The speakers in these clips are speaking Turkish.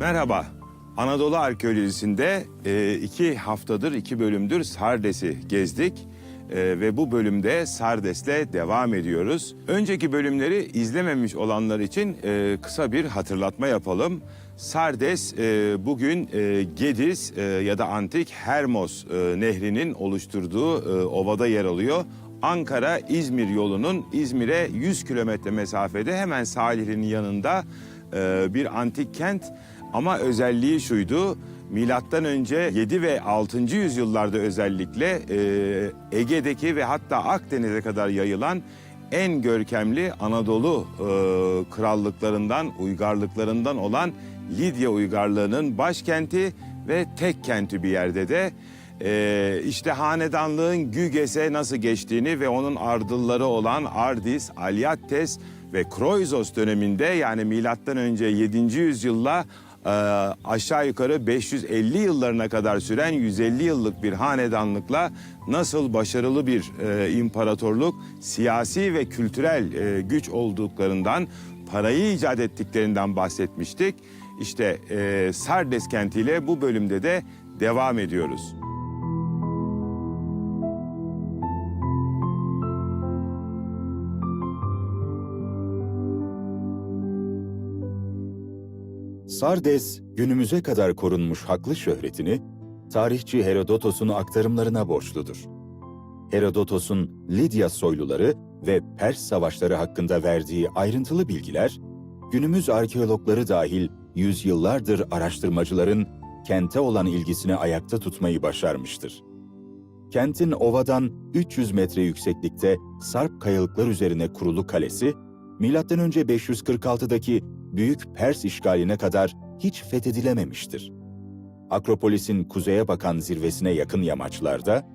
Merhaba. Anadolu Arkeolojisi'nde e, iki haftadır, iki bölümdür Sardes'i gezdik. E, ve bu bölümde Sardes'le devam ediyoruz. Önceki bölümleri izlememiş olanlar için e, kısa bir hatırlatma yapalım. Sardes e, bugün e, Gediz e, ya da antik Hermos e, nehrinin oluşturduğu e, ovada yer alıyor. Ankara-İzmir yolunun İzmir'e 100 kilometre mesafede hemen sahilinin yanında e, bir antik kent. Ama özelliği şuydu, milattan önce 7 ve 6. yüzyıllarda özellikle e, Ege'deki ve hatta Akdeniz'e kadar yayılan en görkemli Anadolu e, krallıklarından, uygarlıklarından olan Lidya uygarlığının başkenti ve tek kenti bir yerde de e, işte hanedanlığın Güges'e nasıl geçtiğini ve onun ardılları olan Ardis, Alyattes ve Kroizos döneminde yani milattan önce 7. yüzyılla aşağı yukarı 550 yıllarına kadar süren 150 yıllık bir hanedanlıkla nasıl başarılı bir e, imparatorluk, siyasi ve kültürel e, güç olduklarından, parayı icat ettiklerinden bahsetmiştik. İşte e, Sardes kentiyle bu bölümde de devam ediyoruz. Sardes günümüze kadar korunmuş haklı şöhretini tarihçi Herodotos'un aktarımlarına borçludur. Herodotos'un Lidya soyluları ve Pers savaşları hakkında verdiği ayrıntılı bilgiler, günümüz arkeologları dahil yüzyıllardır araştırmacıların kente olan ilgisini ayakta tutmayı başarmıştır. Kentin ovadan 300 metre yükseklikte sarp kayalıklar üzerine kurulu kalesi, M.Ö. 546'daki Büyük Pers işgaline kadar hiç fethedilememiştir. Akropolis'in kuzeye bakan zirvesine yakın yamaçlarda,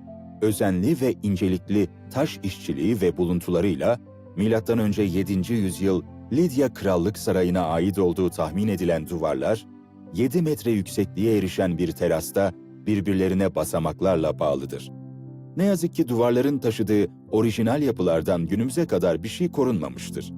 özenli ve incelikli taş işçiliği ve buluntularıyla M.Ö. 7. yüzyıl Lidya Krallık Sarayı'na ait olduğu tahmin edilen duvarlar, 7 metre yüksekliğe erişen bir terasta birbirlerine basamaklarla bağlıdır. Ne yazık ki duvarların taşıdığı orijinal yapılardan günümüze kadar bir şey korunmamıştır.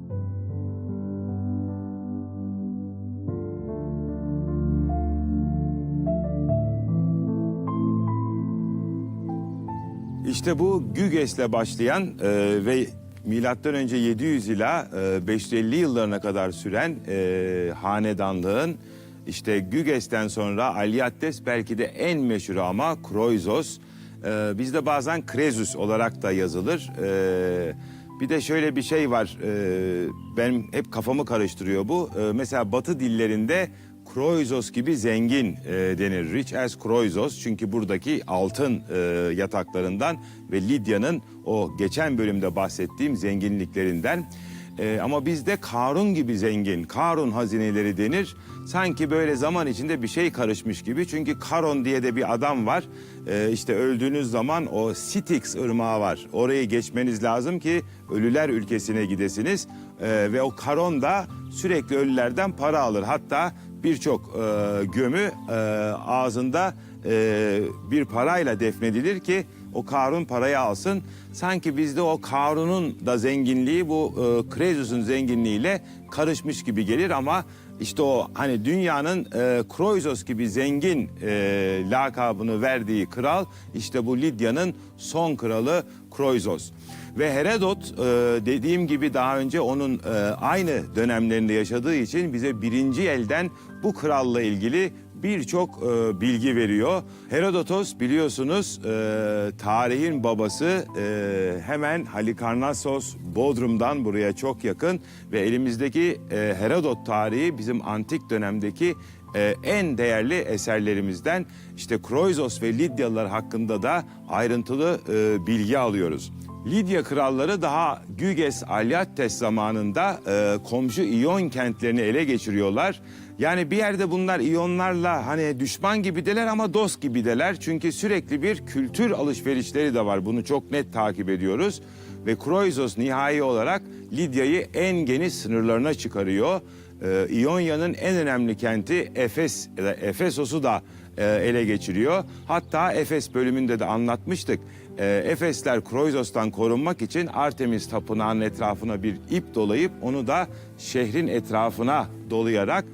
İşte bu Güges'le başlayan e, ve milattan önce 700 ila e, 550 yıllarına kadar süren e, hanedanlığın işte Güges'ten sonra Alyattes belki de en meşhuru ama Kroizos. E, bizde bazen Krezus olarak da yazılır. E, bir de şöyle bir şey var. E, benim hep kafamı karıştırıyor bu. E, mesela Batı dillerinde Kroizos gibi zengin e, denir. Rich as Kroizos çünkü buradaki altın e, yataklarından ve Lidya'nın o geçen bölümde bahsettiğim zenginliklerinden. E, ama bizde Karun gibi zengin, Karun hazineleri denir. Sanki böyle zaman içinde bir şey karışmış gibi. Çünkü Karon diye de bir adam var. E, işte öldüğünüz zaman o Styx ırmağı var. Orayı geçmeniz lazım ki ölüler ülkesine gidesiniz. E, ve o Karon da sürekli ölülerden para alır. Hatta birçok e, gömü e, ağzında e, bir parayla defnedilir ki o Karun parayı alsın. Sanki bizde o Karun'un da zenginliği bu e, Krezus'un zenginliğiyle karışmış gibi gelir ama işte o hani dünyanın e, Kroizos gibi zengin e, lakabını verdiği kral işte bu Lidya'nın son kralı Kroizos. Ve Herodot e, dediğim gibi daha önce onun e, aynı dönemlerinde yaşadığı için bize birinci elden bu kralla ilgili birçok e, bilgi veriyor. Herodotos biliyorsunuz e, tarihin babası e, hemen Halikarnassos Bodrum'dan buraya çok yakın ve elimizdeki e, Herodot tarihi bizim antik dönemdeki e, en değerli eserlerimizden işte Kroizos ve Lidyalılar hakkında da ayrıntılı e, bilgi alıyoruz. Lidya kralları daha Güges Alyattes zamanında e, komşu İyon kentlerini ele geçiriyorlar. Yani bir yerde bunlar İyonlarla hani düşman gibideler ama dost gibideler. Çünkü sürekli bir kültür alışverişleri de var. Bunu çok net takip ediyoruz. Ve Kroizos nihai olarak Lidya'yı en geniş sınırlarına çıkarıyor. Ee, İonya'nın en önemli kenti Efes da Efesos'u da e, ele geçiriyor. Hatta Efes bölümünde de anlatmıştık. E, Efesler Kroizos'tan korunmak için Artemis tapınağının etrafına bir ip dolayıp onu da şehrin etrafına dolayarak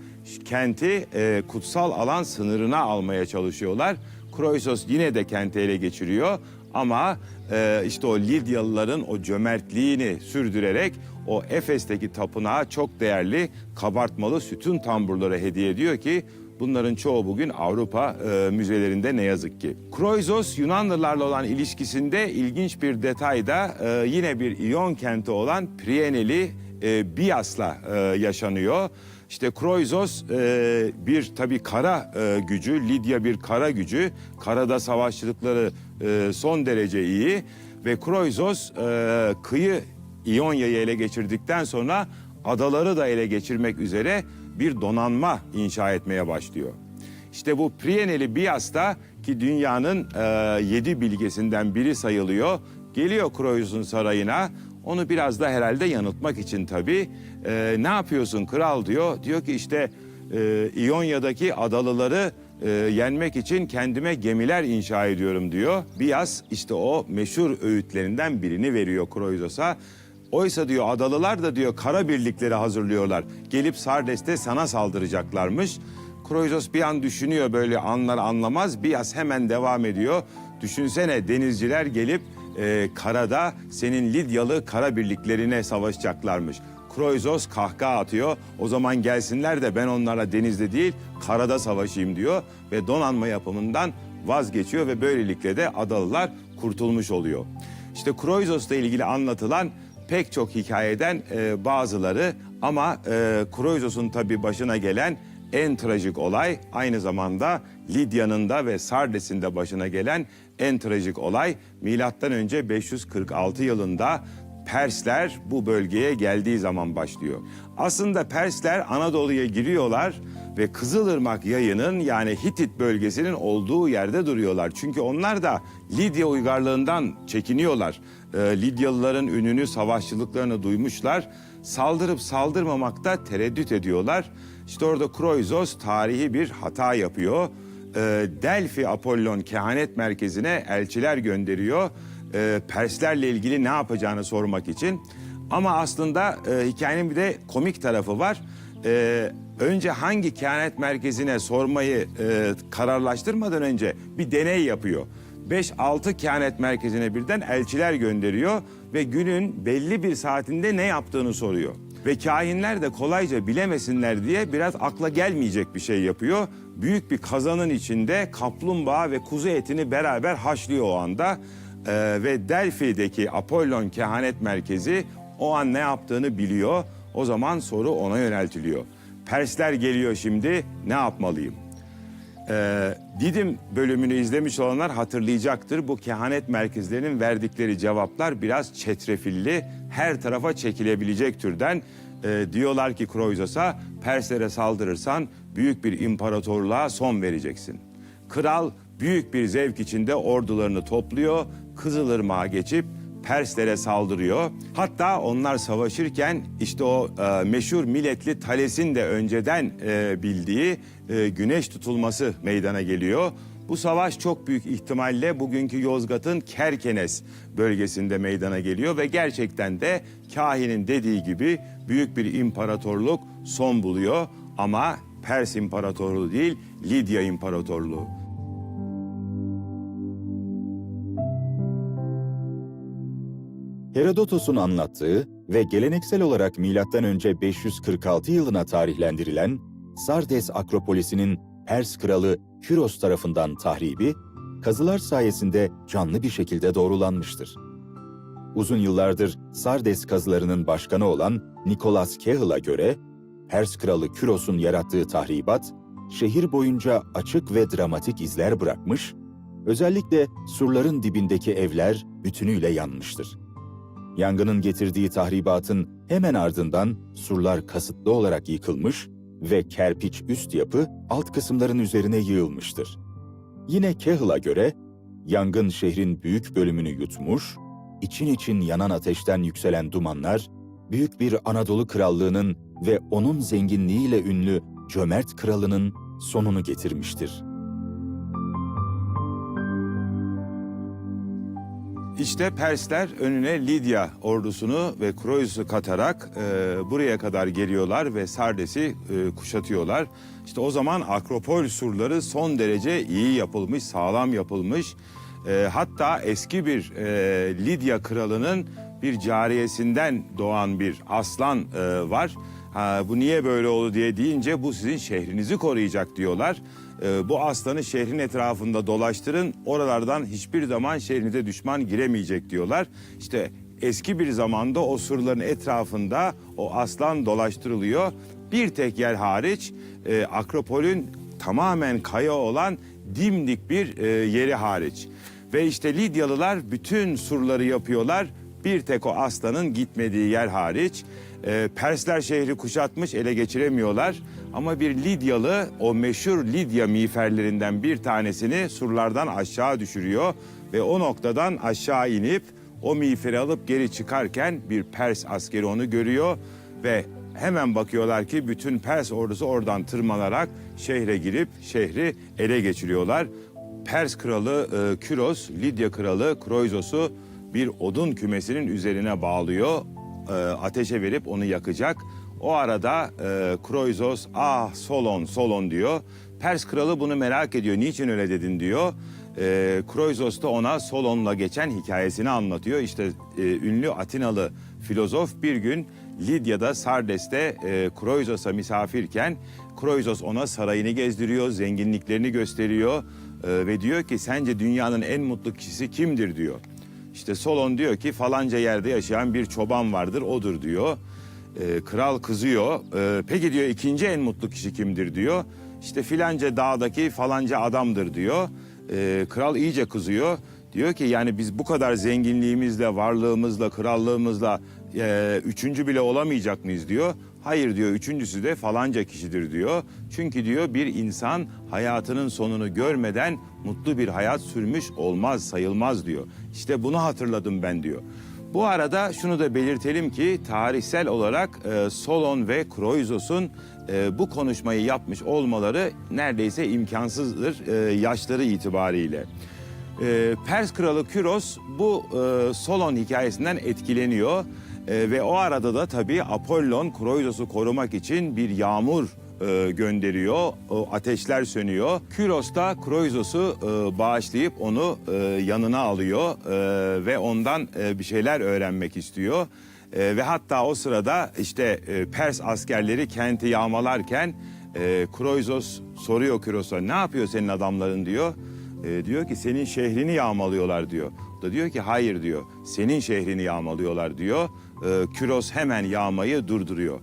kenti e, kutsal alan sınırına almaya çalışıyorlar. Kroisos yine de kenti ele geçiriyor ama e, işte o Lidyalıların o cömertliğini sürdürerek o Efes'teki tapınağa çok değerli kabartmalı sütun tamburları hediye ediyor ki bunların çoğu bugün Avrupa e, müzelerinde ne yazık ki. Kroisos Yunanlılarla olan ilişkisinde ilginç bir detay da e, yine bir İyon kenti olan Prieneli e, Bias'la e, yaşanıyor. İşte Kroizos e, bir tabii kara e, gücü, Lidya bir kara gücü. Karada savaşçılıkları e, son derece iyi. Ve Kroizos e, kıyı İonya'yı ele geçirdikten sonra adaları da ele geçirmek üzere bir donanma inşa etmeye başlıyor. İşte bu Prieneli Bias'ta ki dünyanın e, yedi bilgesinden biri sayılıyor. Geliyor Kroizos'un sarayına. Onu biraz da herhalde yanıltmak için tabii. E, ne yapıyorsun kral diyor. Diyor ki işte e, İonya'daki adalıları e, yenmek için kendime gemiler inşa ediyorum diyor. Bias işte o meşhur öğütlerinden birini veriyor Kroizos'a. Oysa diyor adalılar da diyor kara birlikleri hazırlıyorlar. Gelip Sardes'te sana saldıracaklarmış. Kroizos bir an düşünüyor böyle anlar anlamaz. Bias hemen devam ediyor. Düşünsene denizciler gelip e, karada senin Lidyalı kara birliklerine savaşacaklarmış. Kroizos kahkaha atıyor. O zaman gelsinler de ben onlara denizde değil karada savaşayım diyor. Ve donanma yapımından vazgeçiyor ve böylelikle de adalılar kurtulmuş oluyor. İşte Kroizos'la ilgili anlatılan pek çok hikayeden e, bazıları. Ama e, Kroizos'un tabii başına gelen en trajik olay aynı zamanda Lidya'nın da ve Sardes'in de başına gelen en trajik olay. Milattan önce 546 yılında Persler bu bölgeye geldiği zaman başlıyor. Aslında Persler Anadolu'ya giriyorlar ve Kızılırmak yayının yani Hitit bölgesinin olduğu yerde duruyorlar. Çünkü onlar da Lidya uygarlığından çekiniyorlar. Ee, Lidyalıların ününü, savaşçılıklarını duymuşlar. Saldırıp saldırmamakta tereddüt ediyorlar. İşte orada Kroizos tarihi bir hata yapıyor. Ee, Delphi Apollon kehanet merkezine elçiler gönderiyor. Ee, Perslerle ilgili ne yapacağını sormak için. Ama aslında e, hikayenin bir de komik tarafı var. Ee, önce hangi kehanet merkezine sormayı e, kararlaştırmadan önce bir deney yapıyor. 5-6 kehanet merkezine birden elçiler gönderiyor ve günün belli bir saatinde ne yaptığını soruyor. Ve kahinler de kolayca bilemesinler diye biraz akla gelmeyecek bir şey yapıyor. Büyük bir kazanın içinde kaplumbağa ve kuzu etini beraber haşlıyor o anda. Ee, ve Delphi'deki Apollon kehanet merkezi o an ne yaptığını biliyor. O zaman soru ona yöneltiliyor. Persler geliyor şimdi ne yapmalıyım? Ee, Didim bölümünü izlemiş olanlar hatırlayacaktır. Bu kehanet merkezlerinin verdikleri cevaplar biraz çetrefilli, her tarafa çekilebilecek türden. Ee, diyorlar ki Kroizos'a, Perslere saldırırsan büyük bir imparatorluğa son vereceksin. Kral büyük bir zevk içinde ordularını topluyor, Kızılırmak'a geçip Perslere saldırıyor. Hatta onlar savaşırken işte o e, meşhur milletli Thales'in de önceden e, bildiği e, güneş tutulması meydana geliyor. Bu savaş çok büyük ihtimalle bugünkü Yozgat'ın Kerkenes bölgesinde meydana geliyor ve gerçekten de kahinin dediği gibi büyük bir imparatorluk son buluyor ama Pers İmparatorluğu değil Lidya İmparatorluğu. Herodotos'un anlattığı ve geleneksel olarak M.Ö. 546 yılına tarihlendirilen Sardes Akropolisi'nin Pers kralı Küros tarafından tahribi, kazılar sayesinde canlı bir şekilde doğrulanmıştır. Uzun yıllardır Sardes kazılarının başkanı olan Nikolas Cahill'a göre, Pers kralı Küros'un yarattığı tahribat, şehir boyunca açık ve dramatik izler bırakmış, özellikle surların dibindeki evler bütünüyle yanmıştır. Yangının getirdiği tahribatın hemen ardından surlar kasıtlı olarak yıkılmış ve kerpiç üst yapı alt kısımların üzerine yığılmıştır. Yine Cahill'a göre yangın şehrin büyük bölümünü yutmuş, için için yanan ateşten yükselen dumanlar büyük bir Anadolu krallığının ve onun zenginliğiyle ünlü cömert kralının sonunu getirmiştir. İşte Persler önüne Lidya ordusunu ve Kroyus'u katarak e, buraya kadar geliyorlar ve Sardes'i e, kuşatıyorlar. İşte o zaman Akropol surları son derece iyi yapılmış, sağlam yapılmış. E, hatta eski bir e, Lidya kralının bir cariyesinden doğan bir aslan e, var. Ha, bu niye böyle oldu diye deyince bu sizin şehrinizi koruyacak diyorlar. Ee, bu aslanı şehrin etrafında dolaştırın. Oralardan hiçbir zaman şehrinize düşman giremeyecek diyorlar. İşte eski bir zamanda o surların etrafında o aslan dolaştırılıyor. Bir tek yer hariç e, Akropol'ün tamamen kaya olan dimdik bir e, yeri hariç. Ve işte Lidyalılar bütün surları yapıyorlar. Bir tek o aslanın gitmediği yer hariç. Ee, Persler şehri kuşatmış, ele geçiremiyorlar. Ama bir Lidyalı o meşhur Lidya miğferlerinden bir tanesini surlardan aşağı düşürüyor. Ve o noktadan aşağı inip o miğferi alıp geri çıkarken bir Pers askeri onu görüyor. Ve hemen bakıyorlar ki bütün Pers ordusu oradan tırmanarak şehre girip şehri ele geçiriyorlar. Pers kralı e, Küros, Lidya kralı Kroizos'u bir odun kümesinin üzerine bağlıyor. E, ateşe verip onu yakacak. O arada e, Kroizos ah Solon Solon diyor. Pers kralı bunu merak ediyor. Niçin öyle dedin diyor. E, Kroizos da ona Solon'la geçen hikayesini anlatıyor. İşte e, ünlü Atinalı filozof bir gün Lidya'da Sardes'te e, Kroizos'a misafirken Kroizos ona sarayını gezdiriyor, zenginliklerini gösteriyor e, ve diyor ki sence dünyanın en mutlu kişisi kimdir diyor. İşte Solon diyor ki falanca yerde yaşayan bir çoban vardır odur diyor. Ee, kral kızıyor. Ee, peki diyor ikinci en mutlu kişi kimdir diyor. İşte filanca dağdaki falanca adamdır diyor. Ee, kral iyice kızıyor. Diyor ki yani biz bu kadar zenginliğimizle, varlığımızla, krallığımızla e, üçüncü bile olamayacak mıyız diyor. Hayır diyor üçüncüsü de falanca kişidir diyor. Çünkü diyor bir insan hayatının sonunu görmeden mutlu bir hayat sürmüş olmaz sayılmaz diyor. İşte bunu hatırladım ben diyor. Bu arada şunu da belirtelim ki tarihsel olarak e, Solon ve Kroizos'un e, bu konuşmayı yapmış olmaları neredeyse imkansızdır e, yaşları itibariyle. E, Pers kralı Küros bu e, Solon hikayesinden etkileniyor. E, ve o arada da tabii Apollon Kroizos'u korumak için bir yağmur e, gönderiyor. O ateşler sönüyor. Küros da Kroizos'u e, bağışlayıp onu e, yanına alıyor e, ve ondan e, bir şeyler öğrenmek istiyor. E, ve hatta o sırada işte e, Pers askerleri kenti yağmalarken e, Kroizos soruyor Küros'a ne yapıyor senin adamların diyor. E, diyor ki senin şehrini yağmalıyorlar diyor. O da diyor ki hayır diyor senin şehrini yağmalıyorlar diyor. E, Küros hemen yağmayı durduruyor.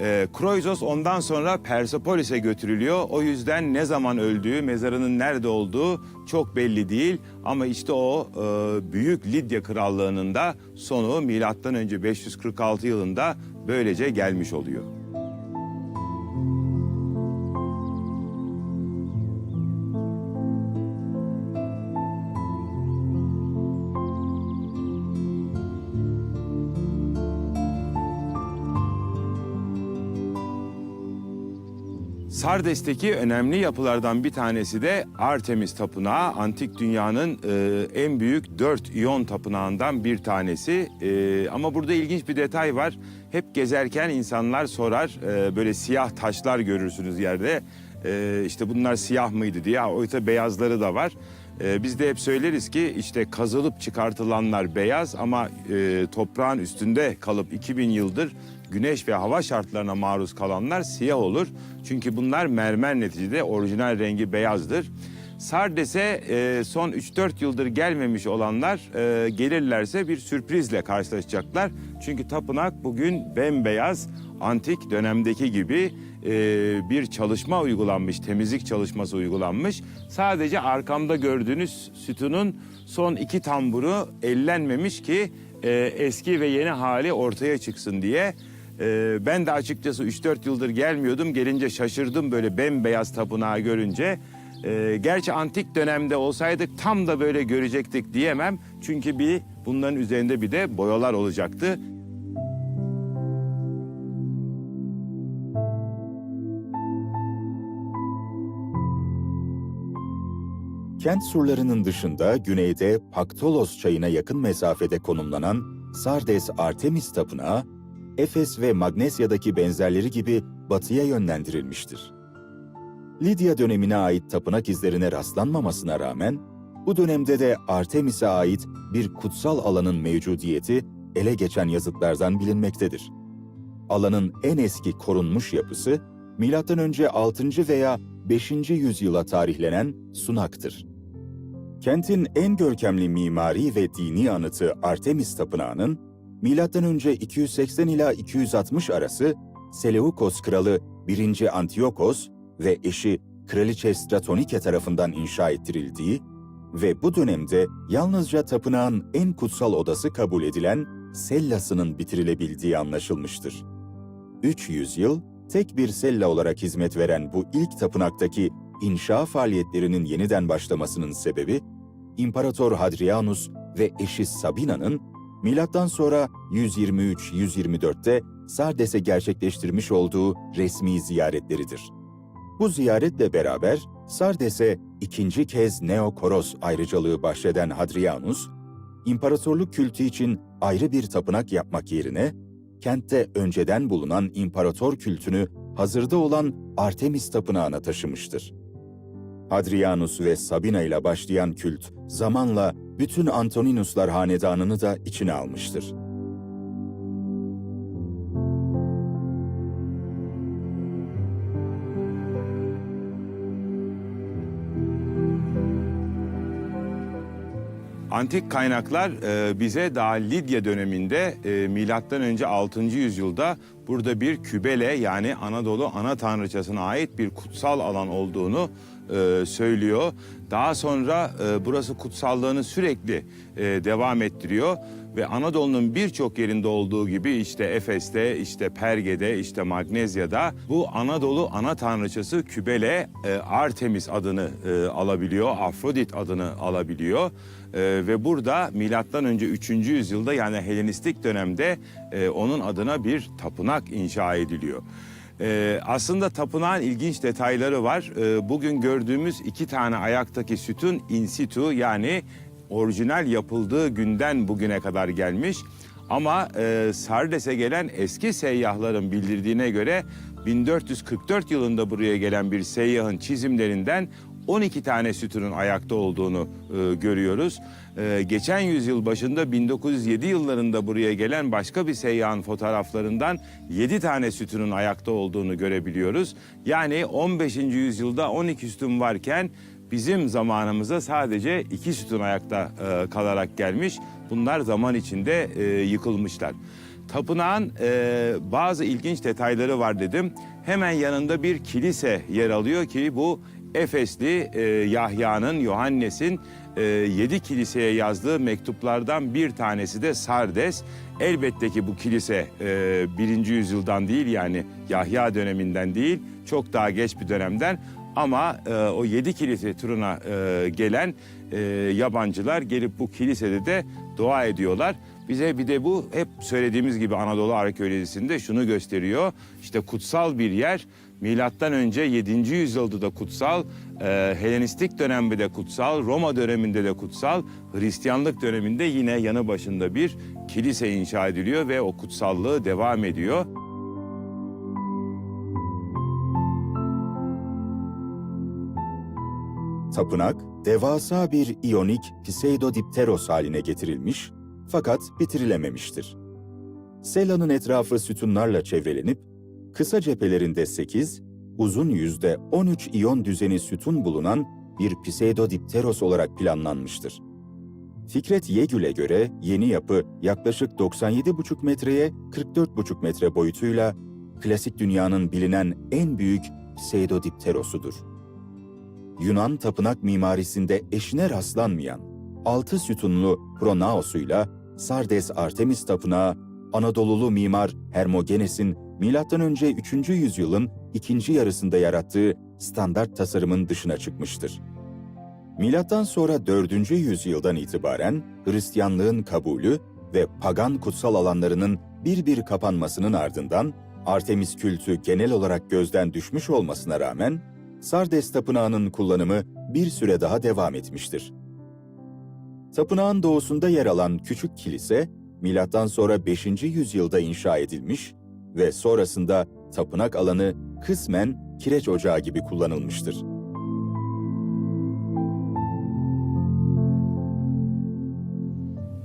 E, Kroizos ondan sonra Persepolis'e götürülüyor. O yüzden ne zaman öldüğü, mezarının nerede olduğu çok belli değil. Ama işte o e, büyük Lidya krallığının da sonu milattan önce 546 yılında böylece gelmiş oluyor. Sardes'teki önemli yapılardan bir tanesi de Artemis Tapınağı. Antik dünyanın e, en büyük dört iyon tapınağından bir tanesi. E, ama burada ilginç bir detay var. Hep gezerken insanlar sorar, e, böyle siyah taşlar görürsünüz yerde. E, işte bunlar siyah mıydı diye. Oysa beyazları da var. E, biz de hep söyleriz ki işte kazılıp çıkartılanlar beyaz ama e, toprağın üstünde kalıp 2000 yıldır güneş ve hava şartlarına maruz kalanlar siyah olur. Çünkü bunlar mermer neticede orijinal rengi beyazdır. Sardes'e e, son 3-4 yıldır gelmemiş olanlar e, gelirlerse bir sürprizle karşılaşacaklar. Çünkü tapınak bugün bembeyaz, antik dönemdeki gibi e, bir çalışma uygulanmış, temizlik çalışması uygulanmış. Sadece arkamda gördüğünüz sütunun son iki tamburu ellenmemiş ki e, eski ve yeni hali ortaya çıksın diye. Ee, ben de açıkçası 3-4 yıldır gelmiyordum. Gelince şaşırdım böyle bembeyaz tapınağı görünce. Ee, gerçi antik dönemde olsaydık tam da böyle görecektik diyemem. Çünkü bir bunların üzerinde bir de boyalar olacaktı. Kent surlarının dışında güneyde Paktolos çayına yakın mesafede konumlanan Sardes Artemis Tapınağı, Efes ve Magnesya'daki benzerleri gibi batıya yönlendirilmiştir. Lidya dönemine ait tapınak izlerine rastlanmamasına rağmen, bu dönemde de Artemis'e ait bir kutsal alanın mevcudiyeti ele geçen yazıtlardan bilinmektedir. Alanın en eski korunmuş yapısı, M.Ö. 6. veya 5. yüzyıla tarihlenen Sunak'tır. Kentin en görkemli mimari ve dini anıtı Artemis Tapınağı'nın M.Ö. 280 ila 260 arası Seleukos kralı 1. Antiyokos ve eşi Kraliçe Stratonike tarafından inşa ettirildiği ve bu dönemde yalnızca tapınağın en kutsal odası kabul edilen sellasının bitirilebildiği anlaşılmıştır. 300 yıl tek bir sella olarak hizmet veren bu ilk tapınaktaki inşa faaliyetlerinin yeniden başlamasının sebebi, İmparator Hadrianus ve eşi Sabina'nın milattan sonra 123-124'te Sardes'e gerçekleştirmiş olduğu resmi ziyaretleridir. Bu ziyaretle beraber Sardes'e ikinci kez Neokoros ayrıcalığı bahşeden Hadrianus, imparatorluk kültü için ayrı bir tapınak yapmak yerine, kentte önceden bulunan imparator kültünü hazırda olan Artemis Tapınağı'na taşımıştır. Hadrianus ve Sabina ile başlayan kült, zamanla bütün Antoninuslar hanedanını da içine almıştır. Antik kaynaklar e, bize daha Lidya döneminde e, milattan önce 6. yüzyılda burada bir kübele yani Anadolu ana tanrıçasına ait bir kutsal alan olduğunu e, söylüyor. Daha sonra e, burası kutsallığını sürekli e, devam ettiriyor ve Anadolu'nun birçok yerinde olduğu gibi işte Efes'te, işte Perge'de, işte Magnezya'da bu Anadolu ana tanrıçası Kübele e, Artemis adını e, alabiliyor, Afrodit adını alabiliyor. E, ve burada milattan önce 3. yüzyılda yani Helenistik dönemde e, onun adına bir tapınak inşa ediliyor. Ee, aslında tapınağın ilginç detayları var. Ee, bugün gördüğümüz iki tane ayaktaki sütun in situ yani orijinal yapıldığı günden bugüne kadar gelmiş. Ama e, Sardes'e gelen eski seyyahların bildirdiğine göre 1444 yılında buraya gelen bir seyyahın çizimlerinden 12 tane sütunun ayakta olduğunu e, görüyoruz. E, geçen yüzyıl başında 1907 yıllarında buraya gelen başka bir seyyahın fotoğraflarından 7 tane sütunun ayakta olduğunu görebiliyoruz. Yani 15. yüzyılda 12 sütun varken bizim zamanımızda sadece iki sütun ayakta e, kalarak gelmiş. Bunlar zaman içinde e, yıkılmışlar. Tapınağın e, bazı ilginç detayları var dedim. Hemen yanında bir kilise yer alıyor ki bu Efesli e, Yahya'nın, Yohannes'in e, yedi kiliseye yazdığı mektuplardan bir tanesi de Sardes. Elbette ki bu kilise e, birinci yüzyıldan değil yani Yahya döneminden değil, çok daha geç bir dönemden. Ama e, o yedi kilise turuna e, gelen e, yabancılar gelip bu kilisede de dua ediyorlar. Bize bir de bu hep söylediğimiz gibi Anadolu arkeolojisinde şunu gösteriyor. İşte kutsal bir yer milattan önce 7. yüzyılda da kutsal, e, Helenistik dönemde de kutsal, Roma döneminde de kutsal, Hristiyanlık döneminde yine yanı başında bir kilise inşa ediliyor ve o kutsallığı devam ediyor. Tapınak, devasa bir iyonik pseudodipteros haline getirilmiş fakat bitirilememiştir. Sella'nın etrafı sütunlarla çevrelenip, kısa cephelerinde 8, uzun yüzde 13 iyon düzeni sütun bulunan bir pseudodipteros olarak planlanmıştır. Fikret Yegül'e göre yeni yapı yaklaşık 97,5 metreye 44,5 metre boyutuyla klasik dünyanın bilinen en büyük pseudodipterosudur. Yunan tapınak mimarisinde eşine rastlanmayan altı sütunlu pronaosuyla Sardes Artemis Tapınağı, Anadolulu mimar Hermogenes'in M.Ö. 3. yüzyılın ikinci yarısında yarattığı standart tasarımın dışına çıkmıştır. Milattan sonra 4. yüzyıldan itibaren Hristiyanlığın kabulü ve pagan kutsal alanlarının bir bir kapanmasının ardından Artemis kültü genel olarak gözden düşmüş olmasına rağmen Sardes Tapınağı'nın kullanımı bir süre daha devam etmiştir. Tapınağın doğusunda yer alan küçük kilise, milattan sonra 5. yüzyılda inşa edilmiş ve sonrasında tapınak alanı kısmen kireç ocağı gibi kullanılmıştır.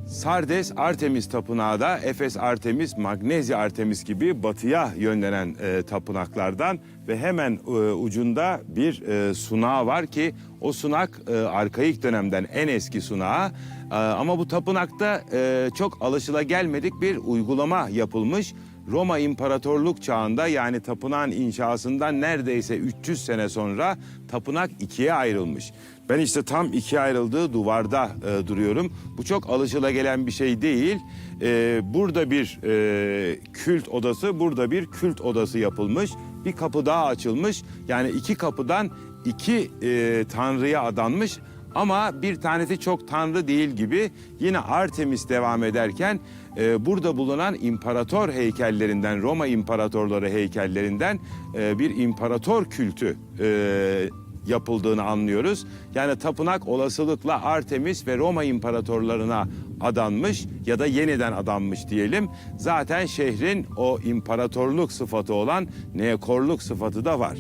Sardes Artemis Tapınağı da Efes Artemis, Magnezya Artemis gibi batıya yönlenen e, tapınaklardan ve hemen e, ucunda bir e, sunağı var ki o sunak e, arkaik dönemden en eski sunağı E, ama bu tapınakta e, çok alışılagelmedik bir uygulama yapılmış. Roma İmparatorluk çağında yani tapınağın inşasından neredeyse 300 sene sonra tapınak ikiye ayrılmış. Ben işte tam ikiye ayrıldığı duvarda e, duruyorum. Bu çok alışılagelen bir şey değil. E, burada bir e, kült odası, burada bir kült odası yapılmış. Bir kapı daha açılmış. Yani iki kapıdan iki e, tanrıya adanmış. Ama bir tanesi çok tanrı değil gibi yine Artemis devam ederken e, burada bulunan imparator heykellerinden, Roma imparatorları heykellerinden e, bir imparator kültü e, yapıldığını anlıyoruz. Yani tapınak olasılıkla Artemis ve Roma imparatorlarına adanmış ya da yeniden adanmış diyelim. Zaten şehrin o imparatorluk sıfatı olan neokorluk sıfatı da var.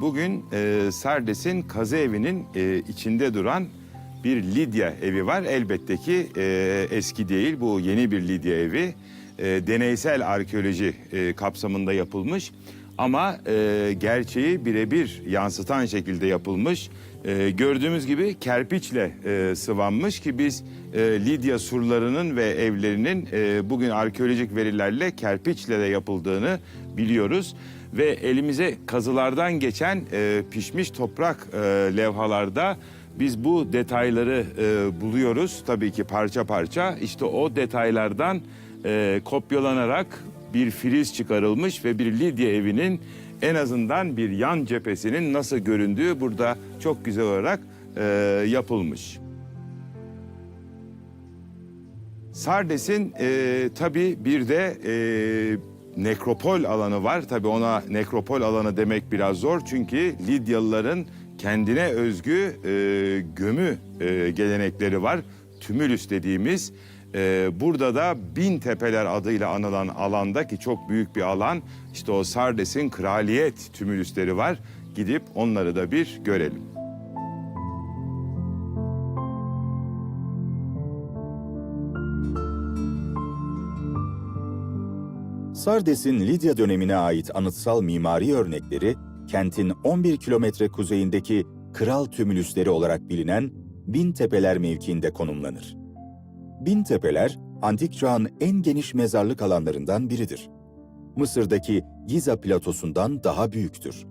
Bugün e, Sardes'in kazı evinin e, içinde duran bir Lidya evi var. Elbette ki e, eski değil, bu yeni bir Lidya evi. E, Deneysel arkeoloji e, kapsamında yapılmış. Ama e, gerçeği birebir yansıtan şekilde yapılmış. E, gördüğümüz gibi kerpiçle e, sıvanmış ki biz e, Lidya surlarının ve evlerinin e, bugün arkeolojik verilerle kerpiçle de yapıldığını biliyoruz ve elimize kazılardan geçen e, pişmiş toprak e, levhalarda biz bu detayları e, buluyoruz tabii ki parça parça. İşte o detaylardan e, kopyalanarak bir friz çıkarılmış ve bir Lidya evinin en azından bir yan cephesinin nasıl göründüğü burada çok güzel olarak e, yapılmış. Sardes'in e, tabii bir de e, nekropol alanı var. Tabii ona nekropol alanı demek biraz zor. Çünkü Lidyalıların kendine özgü e, gömü e, gelenekleri var. Tümülüs dediğimiz. E, burada da Bin Tepeler adıyla anılan alanda ki çok büyük bir alan. işte o Sardes'in kraliyet tümülüsleri var. Gidip onları da bir görelim. Sardes'in Lidya dönemine ait anıtsal mimari örnekleri, kentin 11 kilometre kuzeyindeki kral tümülüsleri olarak bilinen Bin Tepeler mevkiinde konumlanır. Bin Tepeler, antik çağın en geniş mezarlık alanlarından biridir. Mısır'daki Giza platosundan daha büyüktür.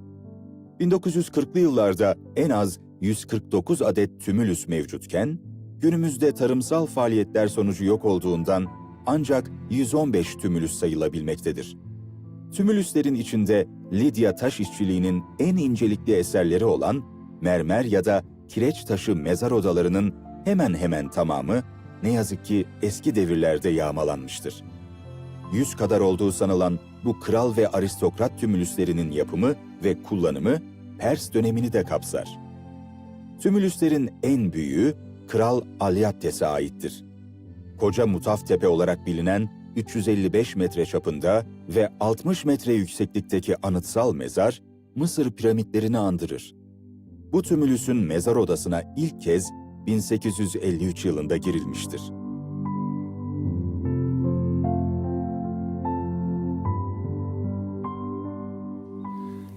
1940'lı yıllarda en az 149 adet tümülüs mevcutken, günümüzde tarımsal faaliyetler sonucu yok olduğundan ancak 115 tümülüs sayılabilmektedir. Tümülüslerin içinde Lidya taş işçiliğinin en incelikli eserleri olan mermer ya da kireç taşı mezar odalarının hemen hemen tamamı ne yazık ki eski devirlerde yağmalanmıştır. Yüz kadar olduğu sanılan bu kral ve aristokrat tümülüslerinin yapımı ve kullanımı Pers dönemini de kapsar. Tümülüslerin en büyüğü Kral Alyattes'e aittir. Koca Mutaf Tepe olarak bilinen 355 metre çapında ve 60 metre yükseklikteki anıtsal mezar, Mısır piramitlerini andırır. Bu tümülüsün mezar odasına ilk kez 1853 yılında girilmiştir.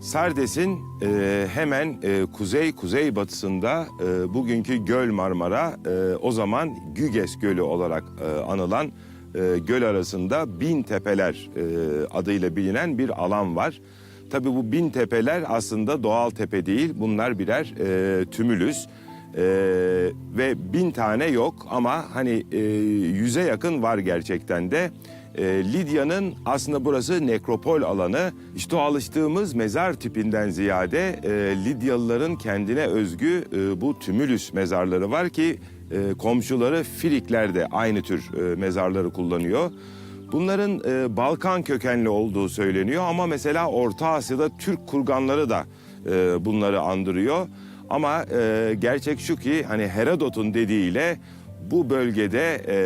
Sardes'in e, hemen e, kuzey kuzey batısında e, bugünkü Göl Marmara e, o zaman Güges Gölü olarak e, anılan e, göl arasında Bin Tepeler e, adıyla bilinen bir alan var. Tabii bu bin tepeler aslında doğal tepe değil. Bunlar birer e, tümülüs. E, ve bin tane yok ama hani e, yüze yakın var gerçekten de. E, Lidya'nın aslında burası nekropol alanı. İşte o alıştığımız mezar tipinden ziyade e, Lidyalıların kendine özgü e, bu tümülüs mezarları var ki e, komşuları Firikler de aynı tür e, mezarları kullanıyor. Bunların e, Balkan kökenli olduğu söyleniyor ama mesela Orta Asya'da Türk kurganları da e, bunları andırıyor. Ama e, gerçek şu ki hani Herodot'un dediğiyle bu bölgede e,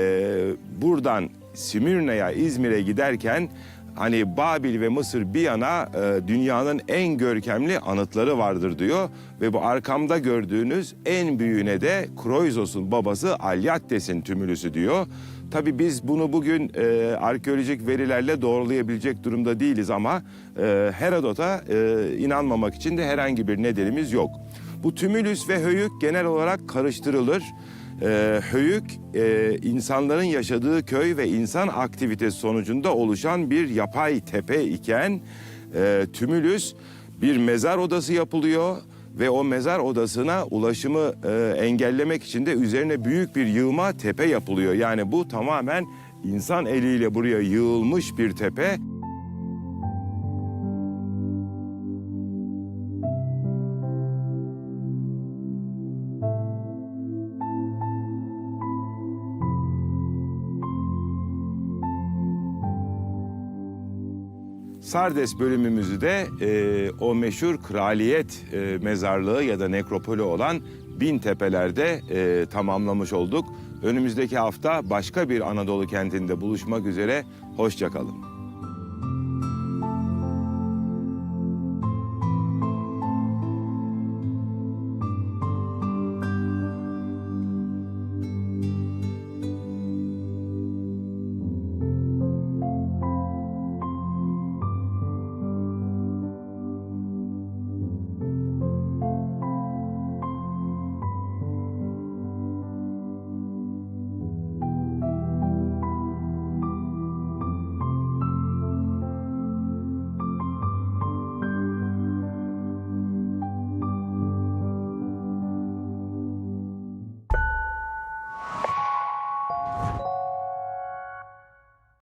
buradan Simürne'ye, İzmir'e giderken hani Babil ve Mısır bir yana e, dünyanın en görkemli anıtları vardır diyor. Ve bu arkamda gördüğünüz en büyüğüne de Kroizos'un babası Alyattes'in tümülüsü diyor. Tabii biz bunu bugün e, arkeolojik verilerle doğrulayabilecek durumda değiliz ama e, Herodot'a e, inanmamak için de herhangi bir nedenimiz yok. Bu tümülüs ve höyük genel olarak karıştırılır. E, höyük e, insanların yaşadığı köy ve insan aktivitesi sonucunda oluşan bir yapay tepe iken e, tümülüs bir mezar odası yapılıyor ve o mezar odasına ulaşımı e, engellemek için de üzerine büyük bir yığma tepe yapılıyor. Yani bu tamamen insan eliyle buraya yığılmış bir tepe. Sardes bölümümüzü de e, o meşhur kraliyet e, mezarlığı ya da nekropolü olan Bin Tepeler'de e, tamamlamış olduk. Önümüzdeki hafta başka bir Anadolu kentinde buluşmak üzere. Hoşçakalın.